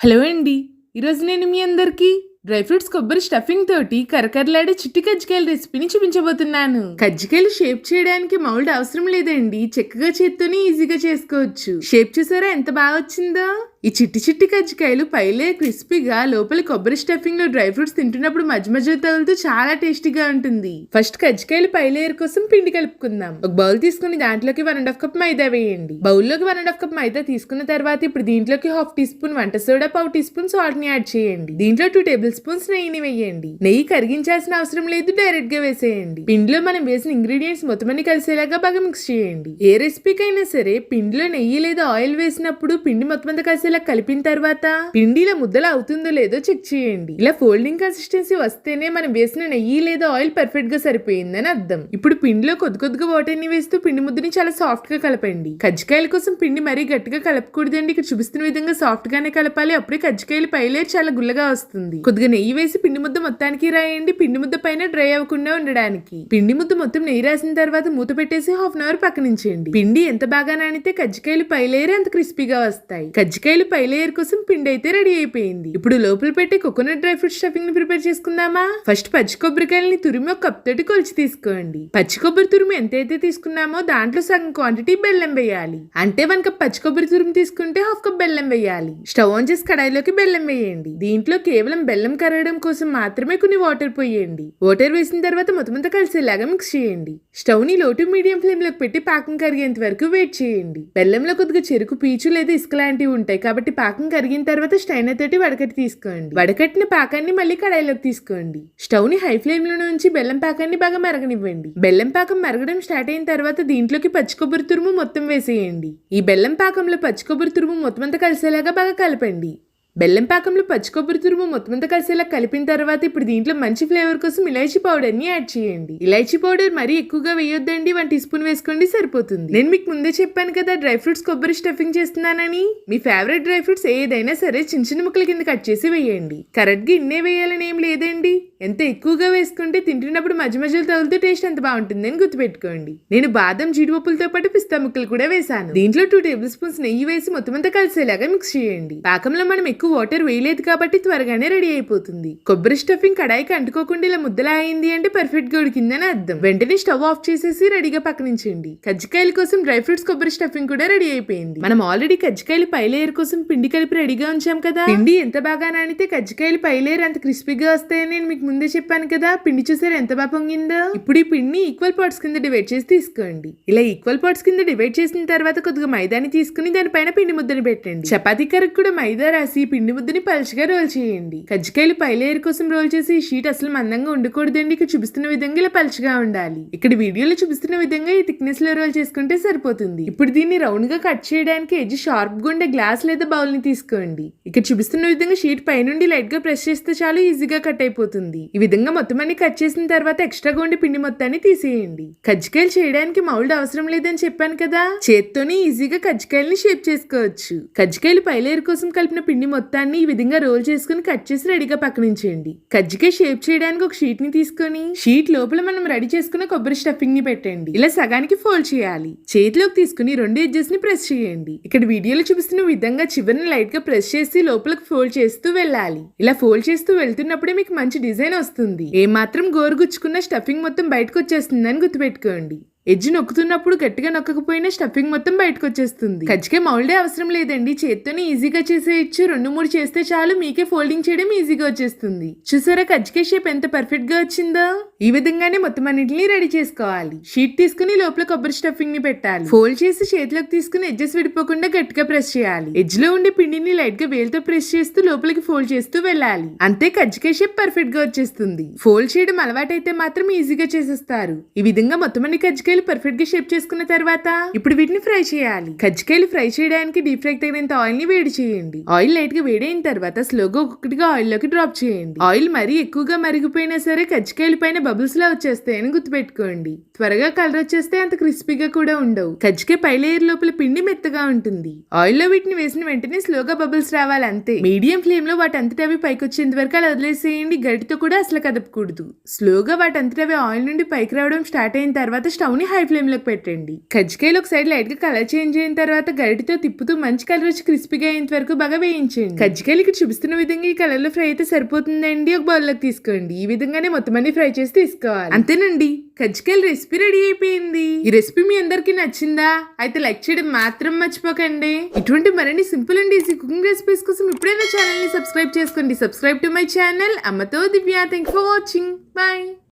Hello అండి. ఈరోజు నేను మీ అందరికీ డ్రై ఫ్రూట్స్ కొబ్బరి స్టఫింగ్ తోటి కరకరలాడే చిట్టి కజ్జికాయల రెసిపీని చూపించబోతున్నాను. కజ్జికాయలు షేప్ చేయడానికి మౌల్డ్ అవసరం లేదండి. చక్కగా చేత్తోనే ఈజీగా చేసుకోవచ్చు. షేప్ చూసారా ఎంత బాగా వచ్చిందో? ఈ చిట్టి చిట్టి కజ్జికాయలు పైలే క్రిస్పీగా లోపల కొబ్బరి స్టఫింగ్లో డ్రై ఫ్రూట్స్ తింటున్నప్పుడు మధ్య మధ్య తగులుతూ చాలా టేస్టీగా ఉంటుంది. ఫస్ట్ కజ్జికాయలు పై లేయర్ కోసం పిండి కలుపుకుందాం. ఒక బౌల్ తీసుకుని దాంట్లోకి one and half cup maida వేయండి. బౌల్లోకి one and half cup maida తీసుకున్న తర్వాత ఇప్పుడు దీంట్లోకి హాఫ్ టీ స్పూన్ వంట సోడా పావు టీ స్పూన్ సాల్ట్ని యాడ్ చేయండి. దీంట్లో టూ టేబుల్ స్పూన్స్ నెయ్యిని వేయండి. నెయ్యి కరిగించాల్సిన అవసరం లేదు డైరెక్ట్గా వేసేయండి. పిండిలో మనం వేసిన ఇంగ్రీడియంట్స్ మొత్తం అన్ని కలిసేలాగా బాగా మిక్స్ చేయండి. ఏ రెసిపీకైనా సరే పిండిలో నెయ్యి లేదా ఆయిల్ వేసినప్పుడు పిండి మొత్తం అంతా కలిసేలా కలిపిన తర్వాత పిండి ఇలా ముద్దలు అవుతుందో లేదో చెక్ చేయండి. ఇలా ఫోల్డింగ్ కన్సిస్టెన్సీ వస్తేనే మనం వేసిన నెయ్యి లేదా ఆయిల్ పర్ఫెక్ట్గా సరిపోయిందని అర్థం. ఇప్పుడు పిండిలో కొద్ది కొద్దిగా వాటర్ని వేస్తూ పిండి ముద్దని చాలా సాఫ్ట్గా కలపండి. కజ్జికాయల కోసం పిండి మరీ గట్టిగా కలపకూడదండి. ఇక్కడ చూపిస్తున్న విధంగా సాఫ్ట్ గానే కలపాలి. అప్పుడే కజ్జికాయలు పైలే చాలా గుల్లగా వస్తుంది. కొద్దిగా నెయ్యి వేసి పిండి ముద్ద మొత్తానికి రాయండి. పిండి ముద్ద పైన డ్రై అవ్వకుండా ఉండడానికి. పిండి ముద్ద మొత్తం నెయ్యి రాసిన తర్వాత మూత పెట్టేసి హాఫ్ అన్ అవర్ పక్కనించేయండి పిండి ఎంత బాగా నానితే కజ్జికాయలు పైలేరే అంత క్రిస్పీగా వస్తాయి. కజ్జికాయలు పై లేయర్ కోసం పిండి అయితే రెడీ అయిపోయింది. ఇప్పుడు లోపల పెట్టే కోకోనట్ డ్రై ఫ్రూట్ స్టఫింగ్ని ప్రిపేర్ చేసుకుందామా? ఫస్ట్ పచ్చి కొబ్బరికాయలని తురిమి ఒక కప్ తోటి కొలిచి తీసుకోండి. పచ్చి కొబ్బరి తురిమి ఎంతైతే తీసుకున్నామో దాంట్లో సగం క్వాంటిటీ బెల్లం వేయాలి. అంటే వన్ కప్ పచ్చి కొబ్బరి తురిమి తీసుకుంటే హాఫ్ కప్ బెల్లం వేయాలి. స్టవ్ ఆన్ చేసి కడాయిలోకి బెల్లం వేయండి. దీంట్లో కేవలం బెల్లం కరగడం కోసం మాత్రమే కొన్ని వాటర్ పోయండి. వాటర్ వేసిన తర్వాత మొత్తం అంతా కలిసేలాగా మిక్స్ చేయండి. స్టవ్ని లోటు మీడియం ఫ్లేమ్లోకి పెట్టి పాకం కరిగేంత వరకు వెయిట్ చేయండి. బెల్లంలో కొద్దిగా చెరుకు పీచు లేదా ఇసుక లాంటివి ఉంటాయి కాబట్టి పాకం కరిగిన తర్వాత స్టైనర్ తోటి వడకట్టి తీసుకోండి. వడకట్టిన పాకాన్ని మళ్ళీ కడాయిలోకి తీసుకోండి. స్టవ్ని హై ఫ్లేమ్లో నుంచి బెల్లం పాకాన్ని బాగా మరగనివ్వండి. బెల్లం పాకం మరగడం స్టార్ట్ అయిన తర్వాత దీంట్లోకి పచ్చి కొబ్బరి తురుము మొత్తం వేసేయండి. ఈ బెల్లం పాకంలో పచ్చి కొబ్బరి తురుము మొత్తం అంతా కలిసేలాగా బాగా కలపండి. బెల్లం పాకంలో పచ్చి కొబ్బరి తురుము మొత్తం అంతా కలిసేలా కలిపిన తర్వాత ఇప్పుడు దీంట్లో మంచి ఫ్లేవర్ కోసం ఇలాచీ పౌడర్ని యాడ్ చేయండి. ఇలాచీ పౌడర్ మరీ ఎక్కువగా వేయొద్దండి వన్ టీ స్పూన్ వేసుకోండి సరిపోతుంది. నేను మీకు ముందే చెప్పాను కదా డ్రై ఫ్రూట్స్ కొబ్బరి స్టఫింగ్ చేస్తున్నానని. మీ ఫేవరెట్ డ్రై ఫ్రూట్స్ ఏదైనా సరే చిన్న చిన్న ముక్కల కింద కట్ చేసి వేయండి. కరెక్ట్గా ఇన్నే వేయాలని ఏం లేదండి. ఎంత ఎక్కువగా వేసుకుంటే తింటున్నప్పుడు మధ్య మధ్యలో తగులుతూ టేస్ట్ ఎంత బాగుంటుందని గుర్తుపెట్టుకోండి. నేను బాదం జీడిపప్పులతో పాటు పిస్తా ముక్కలు కూడా వేసాను దీంట్లో టూ టేబుల్ స్పూన్స్ నెయ్యి వేసి మొత్తం అంతా కలిసేలాగా మిక్స్ చేయండి. పాకంలో మనం ఎక్కువ వాటర్ వేయలేదు కాబట్టి త్వరగానే రెడీ అయిపోతుంది. కొబ్బరి స్టఫింగ్ కడాయికి అంటుకోకుండా ఇలా ముద్దలా అయింది అంటే పర్ఫెక్ట్గా ఉడికిందని అర్థం. వెంటనే స్టవ్ ఆఫ్ చేసేసి రెడీగా పక్కనించండి కజ్జికాయల కోసం డ్రై ఫ్రూట్స్ కొబ్బరి స్టఫింగ్ కూడా రెడీ అయిపోయింది. మనం ఆల్రెడీ కజ్జికాయలు పై లేయర్ కోసం పిండి కలిపి రెడీగా ఉంచాం కదా. పిండి ఎంత బాగా నానితే కజ్జికాయలు పై లేయర్ అంత క్రిస్పీగా వస్తాయని నేను మీకు ముందే చెప్పాను కదా. పిండి చూసారు ఎంత బాగా పొంగిందో? ఇప్పుడు ఈ పిండిని ఈక్వల్ పార్ట్స్ కింద డివైడ్ చేసి తీసుకోండి. ఇలా ఈక్వల్ పార్ట్స్ కింద డివైడ్ చేసిన తర్వాత కొద్దిగా మైదాని తీసుకుని దానిపైన పిండి ముద్దని పెట్టండి. చపాతీ కర్రకు కూడా మైదా రాసి పిండి ముద్దని పలుచగా రోల్ చేయండి. కజ్జికాయలు పై లేయర్ కోసం రోల్ చేసి షీట్ అసలు మందంగా ఉండకూడదండి. ఇక్కడ చూపిస్తున్న విధంగా ఇలా పలుచగా ఉండాలి. ఇక్కడ వీడియోలో చూపిస్తున్న విధంగా ఈ థిక్నెస్లో రోల్ చేసుకుంటే సరిపోతుంది. ఇప్పుడు దీన్ని రౌండ్గా కట్ చేయడానికి ఎడ్జ్ షార్ప్గా ఉండే గ్లాస్ లేదా బౌల్ని తీసుకోండి. ఇక్కడ చూపిస్తున్న విధంగా షీట్ పైనుండి లైట్గా ప్రెస్ చేస్తే చాలు ఈజీగా కట్ అయిపోతుంది. ఈ విధంగా మొత్తం అన్ని కట్ చేసిన తర్వాత ఎక్స్ట్రాగా ఉండి పిండి మొత్తాన్ని తీసేయండి. కజ్జికాయలు చేయడానికి మౌల్డ్ అవసరం లేదని చెప్పాను కదా? చేత్తోనే ఈజీగా కజ్జికాయల్ని షేప్ చేసుకోవచ్చు. కజ్జికాయలు పైలేరు కోసం కలిపిన పిండి మొత్తం మొత్తాన్ని ఈ విధంగా రోల్ చేసుకుని కట్ చేసి రెడీగా పక్కనించేయండి. కజ్జికాయ షేప్ చేయడానికి ఒక షీట్ని తీసుకొని షీట్ లోపల మనం రెడీ చేసుకున్న కొబ్బరి స్టఫింగ్ని పెట్టండి. ఇలా సగానికి ఫోల్డ్ చేయాలి. చేతిలోకి తీసుకుని రెండు ఎడ్జెస్ని ప్రెస్ చేయండి. ఇక్కడ వీడియోలో చూపిస్తున్న విధంగా చివరిని లైట్గా ప్రెస్ చేసి లోపలికి ఫోల్డ్ చేస్తూ వెళ్ళాలి. ఇలా ఫోల్డ్ చేస్తూ వెళ్తున్నప్పుడే మీకు మంచి డిజైన్ వస్తుంది. ఏ మాత్రం గోరుగుచ్చుకున్న స్టఫింగ్ మొత్తం బయటకు వచ్చేస్తుందని గుర్తుపెట్టుకోండి. ఎడ్జ్ నొక్కుతున్నప్పుడు గట్టిగా నొక్కకపోయినా స్టఫింగ్ మొత్తం బయటకు వచ్చేస్తుంది కజ్జికాయ మౌల్డే అవసరం లేదండి. చేత్తోనే ఈజీగా చేసేయచ్చు. రెండు మూడు చేస్తే చాలు. మీకే ఫోల్డింగ్ చేయడం ఈజీగా వచ్చేస్తుంది. చూసారా కజ్జికాయ షేప్ ఎంత పర్ఫెక్ట్గా వచ్చిందో? ఈ విధంగానే మొత్తం అన్నిటిని రెడీ చేసుకోవాలి. షీట్ తీసుకుని లోపల కొబ్బరి స్టఫింగ్ని పెట్టాలి. ఫోల్డ్ చేసి చేతిలోకి తీసుకుని ఎడ్జెస్ విడిపోకుండా గట్టిగా ప్రెస్ చేయాలి. ఎడ్జ్లో ఉండే పిండిని లైట్గా వేలుతో ప్రెస్ చేస్తూ లోపలికి ఫోల్డ్ చేస్తూ వెళ్ళాలి. అంతే కజ్జికాయ షేప్ పర్ఫెక్ట్గా వచ్చేస్తుంది. ఫోల్డ్ చేయడం అలవాటైతే మాత్రం ఈజీగా చేసేస్తారు. ఈ విధంగా మొత్తం అన్ని కజ్జికాయలు పర్ఫెక్ట్గా షేప్ చేసుకున్న తర్వాత ఇప్పుడు వీటిని ఫ్రై చేయాలి. కజ్జికాయలు ఫ్రై చేయడానికి డీప్ ఫ్రై తగినంత ఆయిల్ని వేడి చేయండి. ఆయిల్ లైట్గా వేడైన తర్వాత స్లోగా ఒక్కొక్కటిగా ఆయిల్లోకి డ్రాప్ చేయండి. ఆయిల్ మరీ ఎక్కువగా మరిగిపోయినా సరే కజ్జికాయలు పైన బబుల్స్ లా వచ్చేస్తాయని గుర్తుపెట్టుకోండి. త్వరగా కలర్ వచ్చేస్తే అంత క్రిస్పీగా కూడా ఉండవు. కజ్జికాయ పై లేయర్ లోపల పిండి మెత్తగా ఉంటుంది. ఆయిల్లో వీటిని వేసిన వెంటనే స్లోగా బబుల్స్ రావాలి అంతే. మీడియం ఫ్లేమ్లో వాటి అంతటా అవి పైకి వచ్చేంత వరకు అలా వదిలేసేయండి. గడితో కూడా అసలు కదపకూడదు. స్లోగా వాటి అంతటా ఆయిల్ నుండి పైకి రావడం స్టార్ట్ అయిన తర్వాత స్టవ్ని హై ఫ్లేమ్లోకి పెట్టండి. కజ్జికాయలు ఒక సైడ్ లైట్గా కలర్ చేంజ్ అయిన తర్వాత గరిటితో తిప్పుతూ మంచి కలర్ వచ్చి క్రిస్పీగా అయ్యేంత వరకు బాగా వేయించండి. కజ్జికాయలు ఇక్కడ చూపిస్తున్న విధంగా ఈ కలర్లో ఫ్రై అయితే సరిపోతుందండి. ఒక బౌల్లోకి తీసుకోండి. ఈ విధంగానే మొత్తం అన్ని ఫ్రై చేసి తీసుకోవాలి. అంతేనండి. కజ్జికాయల రెసిపీ రెడీ అయిపోయింది. ఈ రెసిపీ మీ అందరికి నచ్చిందా? అయితే లైక్ చేయడం మాత్రం మర్చిపోకండి. ఇటువంటి మరిన్ని simple and easy cooking recipes కోసం ఇప్పుడైనా ఛానల్ని సబ్స్క్రైబ్ చేసుకోండి. సబ్స్క్రైబ్ టు మై ఛానల్ అమ్మతో Divya. Thank for watching bye